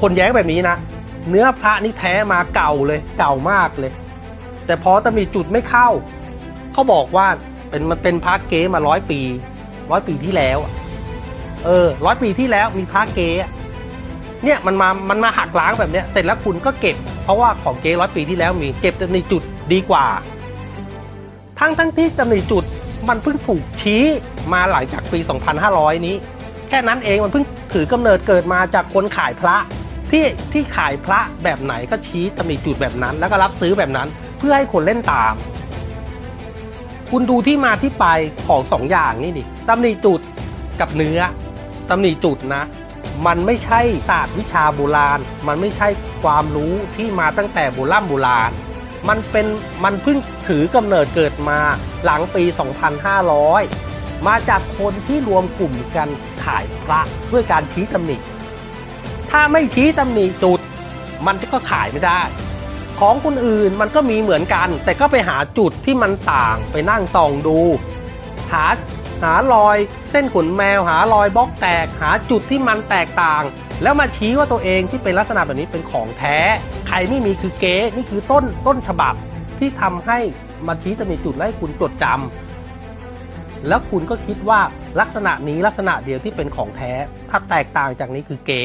คนแย้งแบบนี้นะ เนื้อพระนี่แท้มาเก่าเลย เก่ามากเลย แต่พอตำหนิจุดไม่เข้า เขาบอกว่าเป็นมันเป็นพระเก๊มาร้อยปีร้อยปีที่แล้ว เออร้อยปีที่แล้วมีพระเก๊อะเนี่ยมันมา มันมาหักล้างแบบเนี้ย เสร็จแล้วคุณก็เก็บ เพราะว่าของเก๊ร้อยปีที่แล้วมีเก็บตำหนิจุดดีกว่า ทั้งทั้งที่ตำหนิจุดมันเพิ่งถูกชี้มาหลังจากปี 2500 นี้ แค่นั้นเองมันเพิ่งถือกำเนิดเกิดมาจากคนขายพระ ที่ที่ขายพระแบบไหนก็ชี้ตำหนิจุดแบบนั้น แล้วก็รับซื้อแบบนั้น เพื่อให้คนเล่นตาม คุณดูที่มาที่ไปของสองอย่างนี่ดิตำหนิจุดกับเนื้อตำหนิจุดนะ มันไม่ใช่ศาสตร์วิชาโบราณ มันไม่ใช่ความรู้ที่มาตั้งแต่โบราณโบราณ มันเป็นมันเพิ่งถือกำเนิดเกิดมาหลังปี 2500 มาจากคนที่รวมกลุ่มกันขายพระด้วยการชี้ตำหนิ ถ้าไม่ชี้ตำหนิจุด มันก็ขายไม่ได้ ของคนอื่นมันก็มีเหมือนกัน แต่ก็ไปหาจุดที่มันต่างไปนั่งส่องดู หาหารอยเส้นขนแมวหารอยบล็อกแตกหาจุดที่มันแตกต่าง แล้วมาชี้ว่าตัวเองที่เป็นลักษณะแบบนี้เป็นของแท้ ใครไม่มีคือเก๊นี่คือต้นต้นฉบับที่ทำให้มาชี้ตำหนิจุดและให้คุณจดจำแล้วคุณก็คิดว่าลักษณะนี้ลักษณะเดียวที่เป็นของแท้ ถ้าแตกต่างจากนี้คือเก๊